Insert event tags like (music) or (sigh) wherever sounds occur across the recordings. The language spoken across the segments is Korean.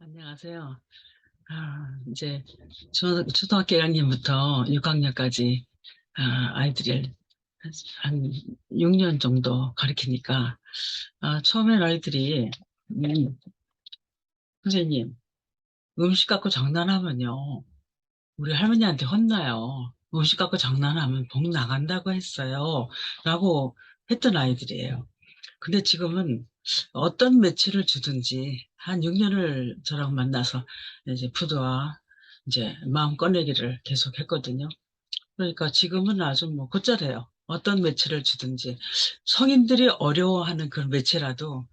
안녕하세요. 아, 이제 초, 초등학교 1학년부터 6학년까지 아, 이들을 한 6년 정도 가르치니까 아, 처음엔 아이들이 음, 선생님 음식 갖고 장난하면요 우리 할머니한테 혼나요. 음식 갖고 장난하면 복 나간다고 했어요. 라고 했던 아이들이에요. 근데 지금은 어떤 매체를 주든지 한 6년을 저랑 만나서 이제 푸드와 이제 마음 꺼내기를 계속 했거든요. 그러니까 지금은 아주 뭐 곧잘해요. 어떤 매체를 주든지 성인들이 어려워하는 그런 매체라도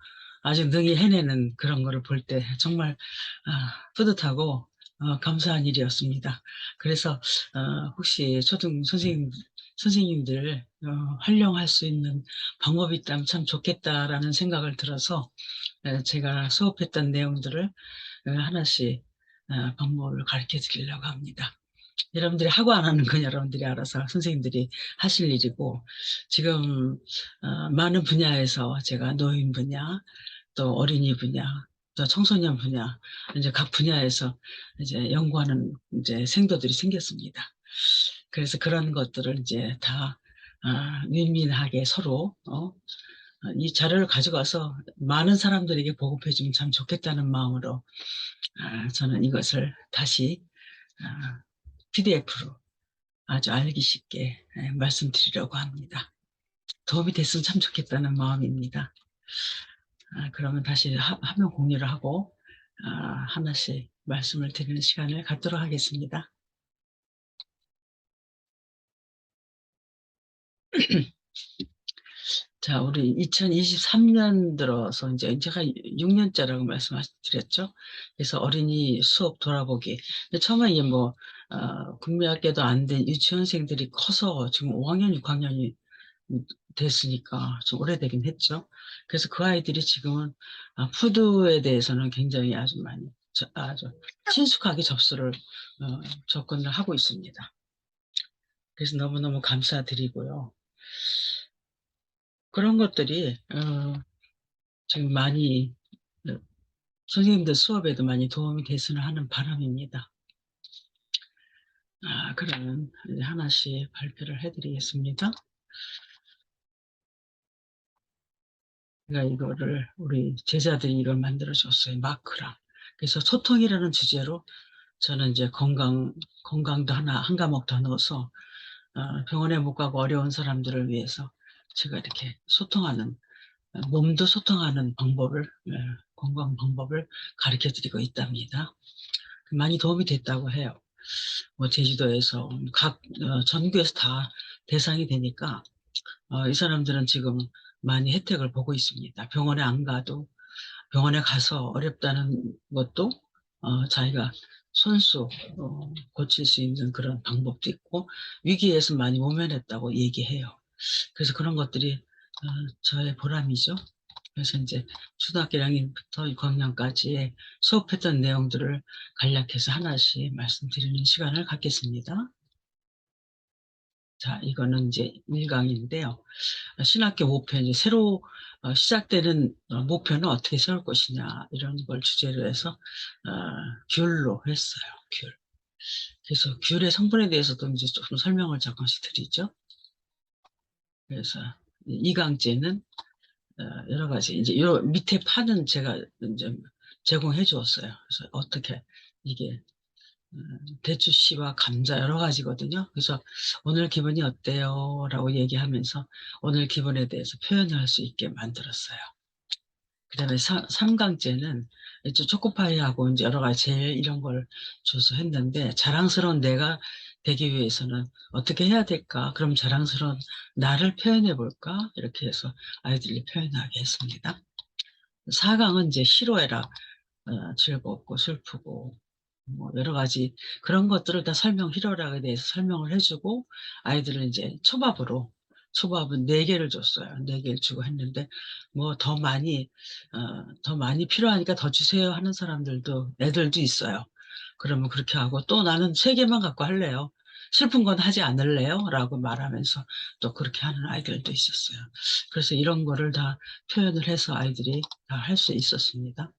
아주 능히 해내는 그런 거를 볼 때 정말 아, 뿌듯하고 어, 감사한 일이었습니다. 그래서 어, 혹시 초등 선생님 선생님들 어, 활용할 수 있는 방법이 있다면 참 좋겠다라는 생각을 들어서 에, 제가 수업했던 내용들을 에, 하나씩 어, 방법을 가르쳐 드리려고 합니다. 여러분들이 하고 안 하는 건 여러분들이 알아서 선생님들이 하실 일이고 지금 어, 많은 분야에서 제가 노인 분야 또 어린이 분야 또 청소년 분야 이제 각 분야에서 이제 연구하는 이제 생도들이 생겼습니다. 그래서 그런 것들을 이제 다 아, 윈윈하게 서로 어, 이 자료를 가져가서 많은 사람들에게 보급해주면 참 좋겠다는 마음으로 아, 저는 이것을 다시 아, PDF로 아주 알기 쉽게 예, 말씀드리려고 합니다. 도움이 됐으면 참 좋겠다는 마음입니다. 아, 그러면 다시 화, 면 공유를 하고 아, 하나씩 말씀을 드리는 시간을 갖도록 하겠습니다. 자, 우리 2023년 들어서 이제 제가 6년째라고 말씀드렸죠. 그래서 어린이 수업 돌아보기. 처음에 이게 뭐, 어, 국민학교도 안 된 유치원생들이 커서 지금 5학년, 6학년이 됐으니까 좀 오래되긴 했죠. 그래서 그 아이들이 지금은 아, 푸드에 대해서는 굉장히 아주 많이, 아주 친숙하게 접수를, 어, 접근을 하고 있습니다. 그래서 너무너무 감사드리고요. 그런 것들이 어, 지금 많이 어, 선생님들 수업에도 많이 도움이 됐으면 하는 바람입니다. 아, 그러면 하나씩 발표를 해드리겠습니다. 제가 이거를 우리 제자들이 이걸 만들어줬어요. 마크랑. 그래서 소통이라는 주제로 저는 이제 건강, 건강도 하나, 한 과목 더 넣어서 어, 병원에 못 가고 어려운 사람들을 위해서 제가 이렇게 소통하는 몸도 소통하는 방법을 예, 건강 방법을 가르쳐 드리고 있답니다. 많이 도움이 됐다고 해요. 뭐 제주도에서 각 어, 전국에서 다 대상이 되니까 어, 이 사람들은 지금 많이 혜택을 보고 있습니다. 병원에 안 가도 병원에 가서 어렵다는 것도 어, 자기가 손수 어, 고칠 수 있는 그런 방법도 있고 위기에서 많이 모면했다고 얘기해요. 그래서 그런 것들이 어, 저의 보람이죠. 그래서 이제 초등학교 1학년부터 6학년까지 수업했던 내용들을 간략해서 하나씩 말씀드리는 시간을 갖겠습니다. 자, 이거는 이제 1강인데요. 신학교 목표, 이제 새로 어, 시작되는 어, 목표는 어떻게 세울 것이냐, 이런 걸 주제로 해서, 어, 귤로 했어요, 귤. 그래서 귤의 성분에 대해서도 이제 조금 설명을 잠깐씩 드리죠. 그래서 이강제는 어, 여러 가지 이제 요 밑에 판은 제가 이제 제공해 주었어요. 그래서 어떻게 이게 어, 대추 씨와 감자 여러 가지거든요. 그래서 오늘 기분이 어때요? 라고 얘기하면서 오늘 기분에 대해서 표현을 할 수 있게 만들었어요. 그 다음에 삼강제는 초코파이하고 이제 여러 가지 젤 이런 걸 줘서 했는데 자랑스러운 내가 되기 위해서는 어떻게 해야 될까? 그럼 자랑스러운 나를 표현해 볼까? 이렇게 해서 아이들이 표현하게 했습니다. 4강은 이제 싫어해라. 어, 즐겁고 슬프고 뭐 여러 가지 그런 것들을 다 설명, 희로락에 대해서 설명을 해주고 아이들을 이제 초밥으로 초밥은 네 개를 줬어요. 네 개를 주고 했는데 뭐 더 많이 어, 더 많이 필요하니까 더 주세요 하는 사람들도 애들도 있어요. 그러면 그렇게 하고 또 나는 세 개만 갖고 할래요. 슬픈 건 하지 않을래요? 라고 말하면서 또 그렇게 하는 아이들도 있었어요. 그래서 이런 거를 다 표현을 해서 아이들이 다 할 수 있었습니다.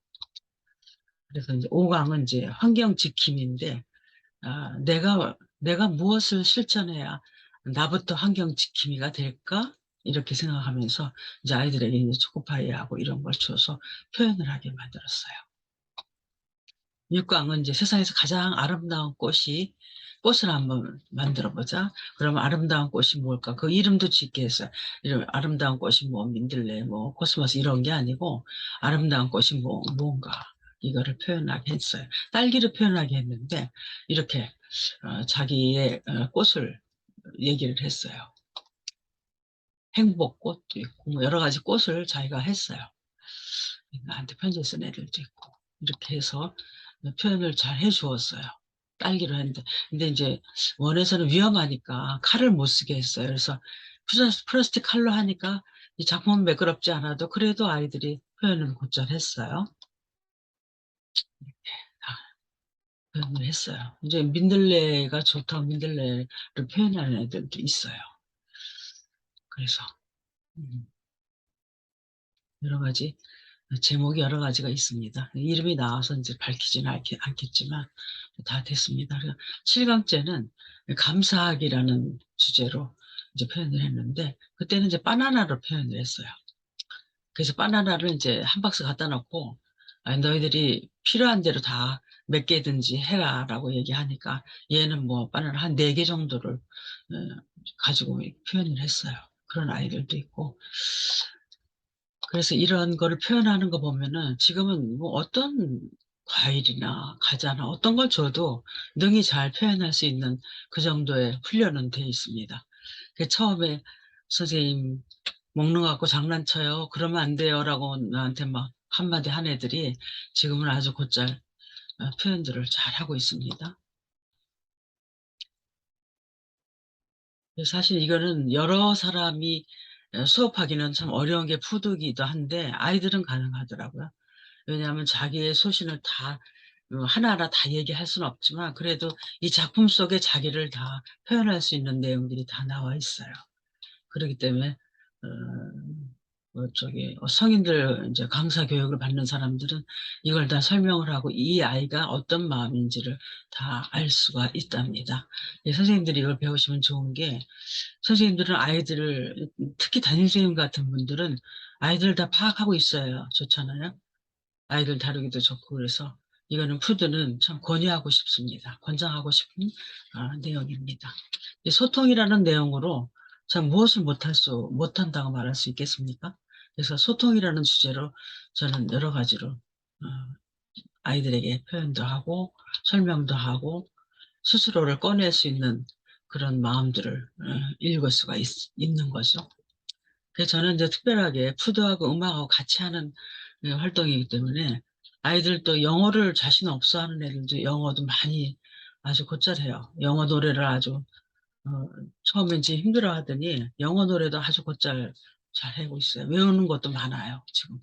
그래서 이제 5강은 이제 환경 지킴인데, 아, 내가, 내가 무엇을 실천해야 나부터 환경 지킴이가 될까? 이렇게 생각하면서 이제 아이들에게 이제 초코파이하고 이런 걸 줘서 표현을 하게 만들었어요. 6강은 이제 세상에서 가장 아름다운 꽃이 꽃을 한번 만들어 보자. 그러면 아름다운 꽃이 뭘까? 그 이름도 짓게 했어요. 이런 아름다운 꽃이 뭐 민들레, 뭐 코스모스 이런 게 아니고 아름다운 꽃이 뭐 뭔가 이거를 표현하게 했어요. 딸기를 표현하게 했는데 이렇게 어, 자기의 어, 꽃을 얘기를 했어요. 행복꽃도 있고 뭐 여러 가지 꽃을 자기가 했어요. 나한테 편지 쓴 애들도 있고 이렇게 해서 표현을 잘 해주었어요. 딸기로 했는데 근데 이제 원에서는 위험하니까 칼을 못 쓰게 했어요. 그래서 플라스- 플라스틱 칼로 하니까 이 작품은 매끄럽지 않아도 그래도 아이들이 표현을 곧잘 했어요. 표현을 했어요. 이제 민들레가 좋다고 민들레를 표현하는 애들도 있어요. 그래서 음, 여러 가지 제목이 여러 가지가 있습니다. 이름이 나와서 이제 밝히지는 않겠, 않겠지만 다 됐습니다. 그래서 7강째는 감사하기라는 주제로 이제 표현을 했는데 그때는 이제 바나나로 표현을 했어요. 그래서 바나나를 이제 한 박스 갖다 놓고 아, 너희들이 필요한 대로 다 몇 개든지 해라 라고 얘기하니까 얘는 뭐 바나나 한 네 개 정도를 어, 가지고 표현을 했어요. 그런 아이들도 있고 그래서 이런 거를 표현하는 거 보면은 지금은 뭐 어떤 과일이나 과자나 어떤 걸 줘도 능히 잘 표현할 수 있는 그 정도의 훈련은 돼 있습니다. 그 처음에 선생님 먹는 거 갖고 장난쳐요. 그러면 안 돼요. 라고 나한테 막 한마디 한 애들이 지금은 아주 곧잘 어, 표현들을 잘 하고 있습니다. 사실 이거는 여러 사람이 어, 수업하기는 참 어려운 게 푸드기도 한데 아이들은 가능하더라고요. 왜냐하면 자기의 소신을 다 어, 하나하나 다 얘기할 수는 없지만 그래도 이 작품 속에 자기를 다 표현할 수 있는 내용들이 다 나와 있어요. 그렇기 때문에 어, 뭐 저기 성인들 이제 강사 교육을 받는 사람들은 이걸 다 설명을 하고 이 아이가 어떤 마음인지를 다 알 수가 있답니다. 예, 선생님들이 이걸 배우시면 좋은 게 선생님들은 아이들을 특히 담임선생님 같은 분들은 아이들을 다 파악하고 있어요. 좋잖아요. 아이들 다루기도 좋고 그래서 이거는 푸드는 참 권유하고 싶습니다. 권장하고 싶은 아, 내용입니다. 이 소통이라는 내용으로 참 무엇을 못할 수 못한다고 말할 수 있겠습니까? 그래서 소통이라는 주제로 저는 여러 가지로 어, 아이들에게 표현도 하고 설명도 하고 스스로를 꺼낼 수 있는 그런 마음들을 어, 읽을 수가 있, 있는 거죠. 그래서 저는 이제 특별하게 푸드하고 음악하고 같이 하는 예, 활동이기 때문에 아이들도 영어를 자신 없어 하는 애들도 영어도 많이 아주 곧잘해요. 영어 노래를 아주 어, 처음엔 지 힘들어 하더니 영어 노래도 아주 곧잘 잘 하고 있어요. 외우는 것도 많아요. 지금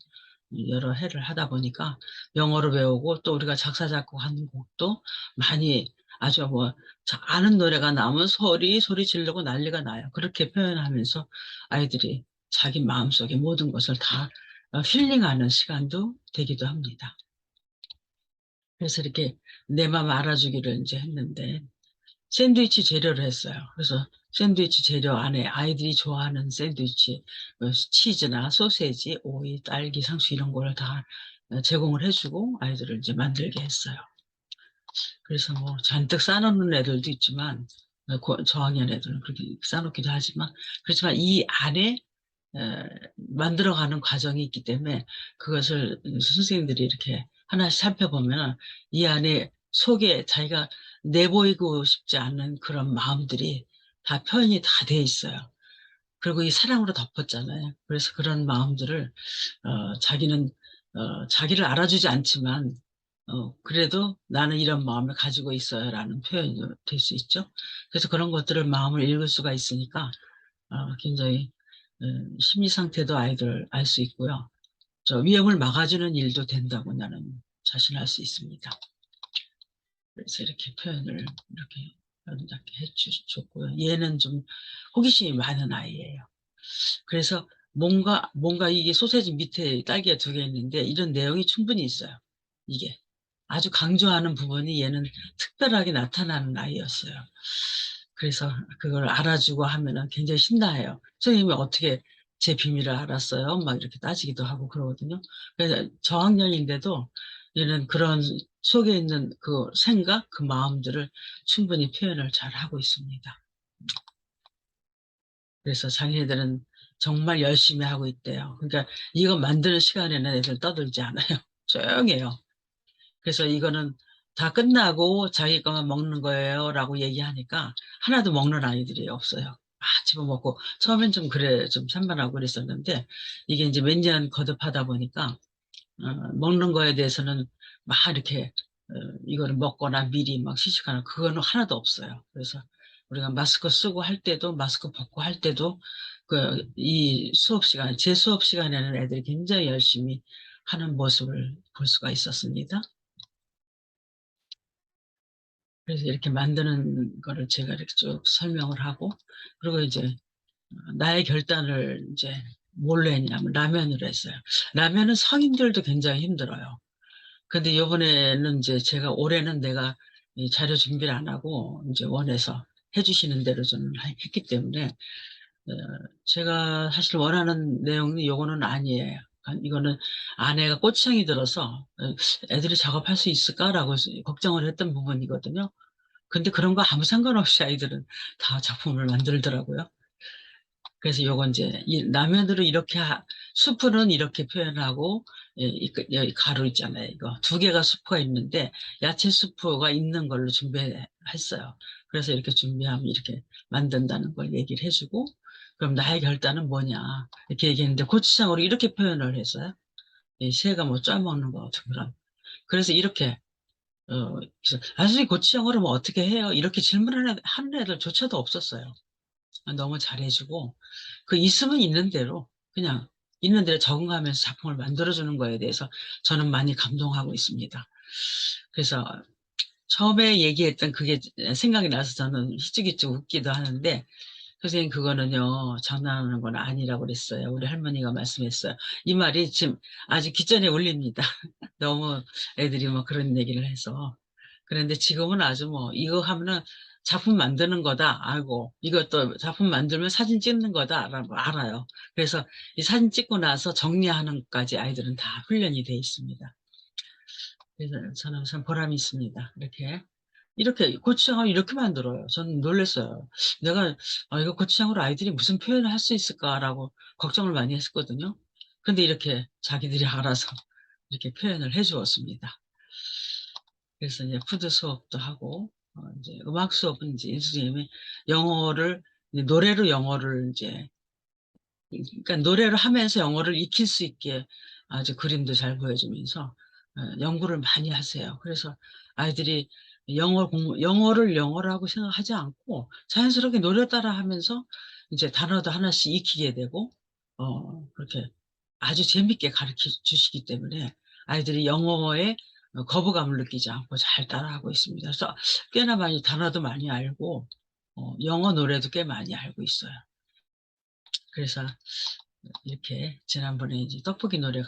여러 해를 하다 보니까 영어로 배우고 또 우리가 작사 작곡하는 곡도 많이 아주 뭐 자- 아는 노래가 나오면 소리 소리 지르고 난리가 나요. 그렇게 표현하면서 아이들이 자기 마음속의 모든 것을 다 어, 힐링하는 시간도 되기도 합니다. 그래서 이렇게 내 마음 알아주기를 이제 했는데 샌드위치 재료를 했어요. 그래서 샌드위치 재료 안에 아이들이 좋아하는 샌드위치, 뭐 치즈나 소세지, 오이, 딸기, 상추 이런 거를 다 어, 제공을 해주고 아이들을 이제 만들게 했어요. 그래서 뭐 잔뜩 싸놓는 애들도 있지만 어, 고- 저학년 애들은 그렇게 싸놓기도 하지만 그렇지만 이 안에 에, 만들어가는 과정이 있기 때문에 그것을 선생님들이 이렇게 하나씩 살펴보면 이 안에 속에 자기가 내보이고 싶지 않은 그런 마음들이 다 표현이 다 돼 있어요. 그리고 이 사랑으로 덮었잖아요. 그래서 그런 마음들을 어, 자기는 어, 자기를 알아주지 않지만 어, 그래도 나는 이런 마음을 가지고 있어요 라는 표현이 될 수 있죠. 그래서 그런 것들을 마음을 읽을 수가 있으니까 어, 굉장히 어, 심리 상태도 아이들 알 수 있고요. 저 위험을 막아주는 일도 된다고 나는 자신할 수 있습니다. 그래서 이렇게 표현을 이렇게 이렇게 해줬고요. 얘는 좀 호기심이 많은 아이예요. 그래서 뭔가 뭔가 이게 소세지 밑에 딸기가 두 개 있는데 이런 내용이 충분히 있어요. 이게 아주 강조하는 부분이 얘는 특별하게 나타나는 아이였어요. 그래서 그걸 알아주고 하면은 굉장히 신나해요. 선생님이 어떻게 제 비밀을 알았어요? 막 이렇게 따지기도 하고 그러거든요. 그래서 저학년인데도 얘는 그런 속에 있는 그 생각, 그 마음들을 충분히 표현을 잘 하고 있습니다. 그래서 자기네들은 정말 열심히 하고 있대요. 그러니까 이거 만드는 시간에는 애들 떠들지 않아요. (laughs) 조용해요. 그래서 이거는 다 끝나고 자기 것만 먹는 거예요 라고 얘기하니까 하나도 먹는 아이들이 없어요. 아, 집어먹고 처음엔 좀 그래 좀 산만하고 그랬었는데 이게 이제 몇 년 거듭하다 보니까 어, 먹는 거에 대해서는 막 이렇게 어, 이거를 먹거나 미리 막 시식하는 그거는 하나도 없어요. 그래서 우리가 마스크 쓰고 할 때도 마스크 벗고 할 때도 그 이 수업 시간 제 수업 시간에는 애들이 굉장히 열심히 하는 모습을 볼 수가 있었습니다. 그래서 이렇게 만드는 거를 제가 이렇게 쭉 설명을 하고 그리고 이제 나의 결단을 이제 뭘로 했냐면 라면으로 했어요. 라면은 성인들도 굉장히 힘들어요. 근데 요번에는 이제 제가 올해는 내가 이 자료 준비를 안 하고 이제 원해서 해주시는 대로 저는 했기 때문에 어, 제가 사실 원하는 내용이 요거는 아니에요. 이거는 아내가 꼬치향이 들어서 어, 애들이 작업할 수 있을까라고 걱정을 했던 부분이거든요. 근데 그런 거 아무 상관없이 아이들은 다 작품을 만들더라고요. 그래서 요건 이제 이 라면으로 이렇게 하, 수프는 이렇게 표현하고 예, 이, 그, 이 가루 있잖아요. 이거 두 개가 수프가 있는데 야채 수프가 있는 걸로 준비했어요. 그래서 이렇게 준비하면 이렇게 만든다는 걸 얘기를 해주고 그럼 나의 결단은 뭐냐 이렇게 얘기했는데 고추장으로 이렇게 표현을 했어요. 이 새가 뭐 짜먹는 거 같은 그런. 그래서 이렇게 어, 아저씨 고추장으로 뭐 어떻게 해요? 이렇게 질문하는 하는 애들조차도 없었어요. 너무 잘해주고 그 있으면 있는 대로 그냥 있는 대로 적응하면서 작품을 만들어주는 거에 대해서 저는 많이 감동하고 있습니다. 그래서 처음에 얘기했던 그게 생각이 나서 저는 희죽희죽 웃기도 하는데 선생님 그거는요 장난하는 건 아니라고 그랬어요. 우리 할머니가 말씀했어요. 이 말이 지금 아주 기전에 울립니다. (laughs) 너무 애들이 뭐 그런 얘기를 해서 그런데 지금은 아주 뭐 이거 하면은 작품 만드는 거다 알고 이것도 작품 만들면 사진 찍는 거다 알아요. 그래서 이 사진 찍고 나서 정리하는 것까지 아이들은 다 훈련이 돼 있습니다. 그래서 저는 참 보람이 있습니다. 이렇게 이렇게 고추장을 이렇게 만들어요. 저는 놀랐어요. 내가 아, 이거 고추장으로 아이들이 무슨 표현을 할 수 있을까라고 걱정을 많이 했거든요. 근데 이렇게 자기들이 알아서 이렇게 표현을 해 주었습니다. 그래서 이제 푸드 수업도 하고 어, 이제 음악 수업은 이제 선생님이 영어를 노래로 영어를 이제 그러니까 노래를 하면서 영어를 익힐 수 있게 아주 그림도 잘 보여주면서 어, 연구를 많이 하세요. 그래서 아이들이 영어 공부, 영어를 영어라고 생각하지 않고 자연스럽게 노래 따라 하면서 이제 단어도 하나씩 익히게 되고, 어, 그렇게 아주 재밌게 가르쳐 주시기 때문에 아이들이 영어에 거부감을 느끼지 않고 잘 따라하고 있습니다. 그래서 꽤나 많이 단어도 많이 알고, 어, 영어 노래도 꽤 많이 알고 있어요. 그래서 이렇게 지난번에 이제 떡볶이 노래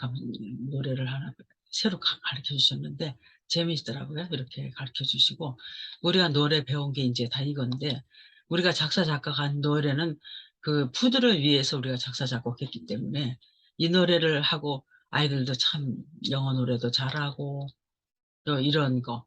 노래를 하나 새로 가르쳐 주셨는데 재미있더라고요. 이렇게 가르쳐 주시고 우리가 노래 배운 게 이제 다 이건데 우리가 작사 작곡 한 노래는 그 푸드를 위해서 우리가 작사 작곡했기 때문에 이 노래를 하고 아이들도 참 영어 노래도 잘하고 또 이런 거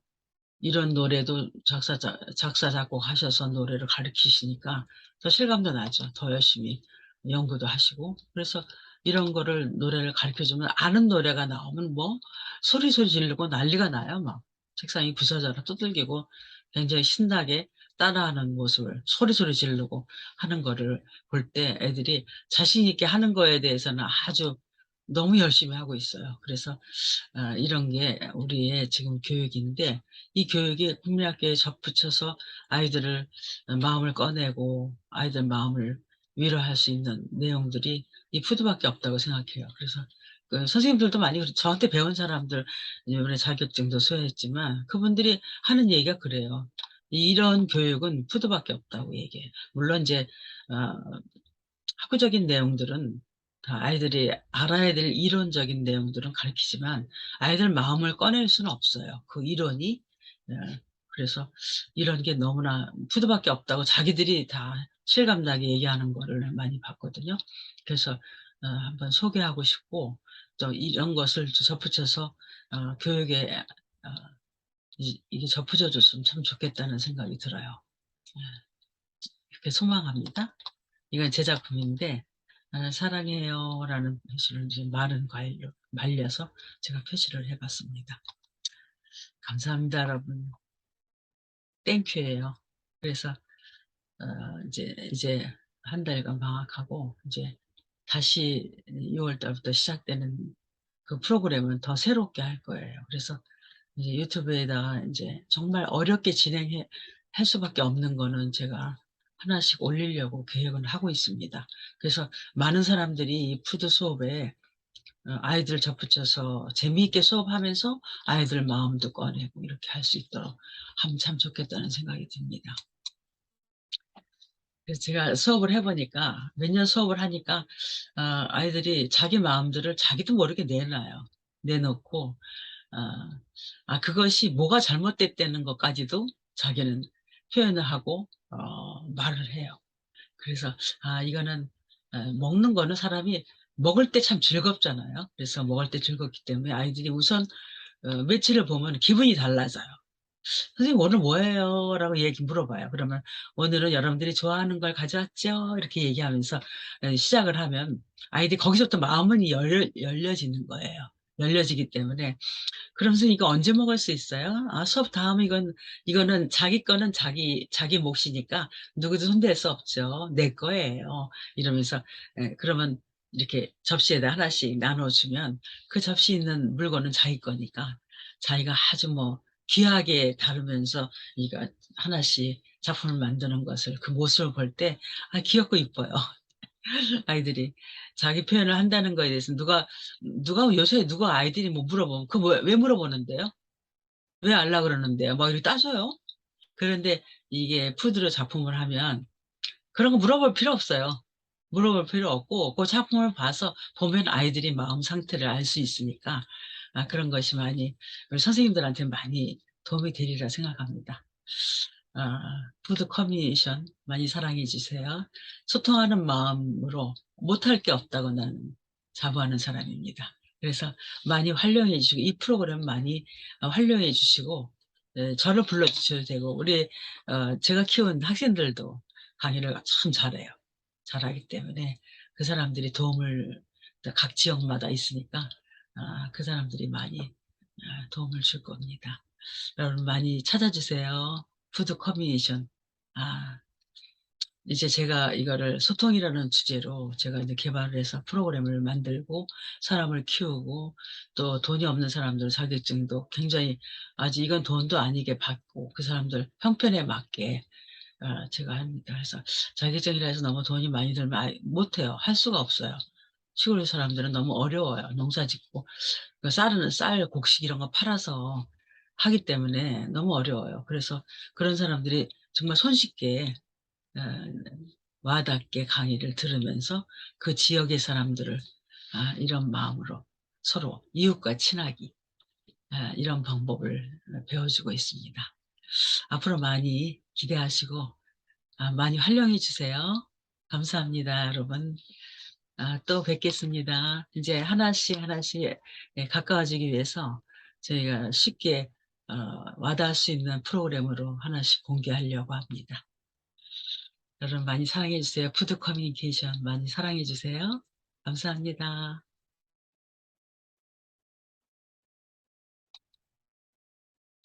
이런 노래도 작사 작사 작곡 하셔서 노래를 가르치시니까 더 실감도 나죠. 더 열심히 연구도 하시고 그래서 이런 거를 노래를 가르쳐주면 아는 노래가 나오면 뭐 소리 소리 지르고 난리가 나요. 막 책상이 부서져라 두들기고 굉장히 신나게 따라하는 모습을 소리소리 지르고 하는 거를 볼 때 애들이 자신 있게 하는 거에 대해서는 아주 너무 열심히 하고 있어요. 그래서 어, 이런 게 우리의 지금 교육인데 이 교육이 국민학교에 접붙여서 아이들을 마음을 꺼내고 아이들 마음을 위로할 수 있는 내용들이 이 푸드밖에 없다고 생각해요. 그래서 그 선생님들도 많이 저한테 배운 사람들 이번에 자격증도 수여했지만 그분들이 하는 얘기가 그래요. 이런 교육은 푸드밖에 없다고 얘기해요. 물론 이제 어, 학구적인 내용들은 다 아이들이 알아야 될 이론적인 내용들은 가르치지만 아이들 마음을 꺼낼 수는 없어요. 그 이론이 예, 그래서 이런 게 너무나 푸드밖에 없다고 자기들이 다 실감나게 얘기하는 거를 많이 봤거든요. 그래서 어, 한번 소개하고 싶고 또 이런 것을 접붙여서 어, 교육에 어, 이, 이게 접붙여 줬으면 참 좋겠다는 생각이 들어요. 예, 이렇게 소망합니다. 이건 제 작품인데 아, 사랑해요 라는 표시를 이제 마른 과일로 말려서 제가 표시를 해봤습니다. 감사합니다 여러분. 땡큐예요. 그래서 어, 이제 이제 한 달간 방학하고 이제 다시 6월 달부터 시작되는 그 프로그램은 더 새롭게 할 거예요. 그래서 이제 유튜브에다가 이제 정말 어렵게 진행해 할 수밖에 없는 거는 제가 하나씩 올리려고 계획을 하고 있습니다. 그래서 많은 사람들이 이 푸드 수업에 어, 아이들을 접붙여서 재미있게 수업하면서 아이들 마음도 꺼내고 이렇게 할 수 있도록 하면 참 좋겠다는 생각이 듭니다. 그래서 제가 수업을 해보니까 몇 년 수업을 하니까 어, 아이들이 자기 마음들을 자기도 모르게 내놔요. 내놓고 어, 아 그것이 뭐가 잘못됐다는 것까지도 자기는 표현을 하고 어, 말을 해요. 그래서 아 이거는 어, 먹는 거는 사람이 먹을 때 참 즐겁잖아요. 그래서 먹을 때 즐겁기 때문에 아이들이 우선 어, 며칠을 보면 기분이 달라져요. 선생님 오늘 뭐예요? 라고 얘기 물어봐요. 그러면 오늘은 여러분들이 좋아하는 걸 가져왔죠? 이렇게 얘기하면서 어, 시작을 하면 아이들이 거기서부터 마음은 열려, 열려지는 거예요. 열려지기 때문에 그러면서 이거 언제 먹을 수 있어요? 아, 수업 다음 이건, 이거는 자기 거는 자기, 자기 몫이니까 누구도 손댈 수 없죠. 내 거예요. 이러면서, 에, 그러면 이렇게 접시에다 하나씩 나눠주면 그 접시 있는 물건은 자기 거니까 자기가 아주 뭐 귀하게 다루면서 이거 하나씩 작품을 만드는 것을 그 모습을 볼 때, 아, 귀엽고 이뻐요. 아이들이 자기 표현을 한다는 거에 대해서 누가 누가 요새 누가 아이들이 뭐 물어보면 그왜 물어보는데요? 왜 알라 그러는데요? 막 이렇게 따져요. 그런데 이게 푸드로 작품을 하면 그런 거 물어볼 필요 없어요. 물어볼 필요 없고 그 작품을 봐서 보면 아이들이 마음 상태를 알 수 있으니까 아, 그런 것이 많이 우리 선생님들한테 많이 도움이 되리라 생각합니다. 아, 푸드 커뮤니케이션 많이 사랑해 주세요. 소통하는 마음으로 못할 게 없다고 나는 자부하는 사람입니다. 그래서 많이 활용해 주시고 이 프로그램 많이 어, 활용해 주시고 네, 저를 불러주셔도 되고 우리 어, 제가 키운 학생들도 강의를 참 잘해요. 잘하기 때문에 그 사람들이 도움을 각 지역마다 있으니까 아, 그 사람들이 많이 아, 도움을 줄 겁니다. 여러분 많이 찾아주세요. 푸드 커뮤니케이션. 아, 이제 제가 이거를 소통이라는 주제로 제가 이제 개발을 해서 프로그램을 만들고 사람을 키우고 또 돈이 없는 사람들 자격증도 굉장히 아직 이건 돈도 아니게 받고 그 사람들 형편에 맞게 어, 제가 합니다. 그래서 자격증이라 해서 너무 돈이 많이 들면 못해요. 할 수가 없어요. 시골 사람들은 너무 어려워요. 농사 짓고 그 쌀은 쌀 곡식 이런 거 팔아서 하기 때문에 너무 어려워요. 그래서 그런 사람들이 정말 손쉽게 어, 와닿게 강의를 들으면서 그 지역의 사람들을 아, 이런 마음으로 서로 이웃과 친하기 아, 이런 방법을 배워주고 있습니다. 앞으로 많이 기대하시고 아, 많이 활용해 주세요. 감사합니다, 여러분. 또 뵙겠습니다. 이제 하나씩 하나씩 예, 가까워지기 위해서 저희가 쉽게 어, 와닿을 수 있는 프로그램으로 하나씩 공개하려고 합니다. 여러분 많이 사랑해 주세요. 푸드 커뮤니케이션 많이 사랑해 주세요. 감사합니다.